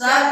सब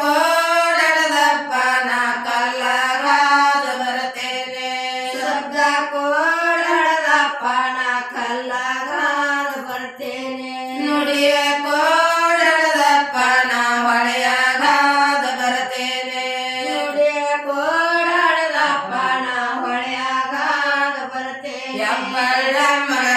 ಕೊಡದಪ್ಪ ನಾ ಕಲ್ಲಾಗ ಬರ್ತೇನೆ ನುಡಿಯ ಕೋ எப்பழம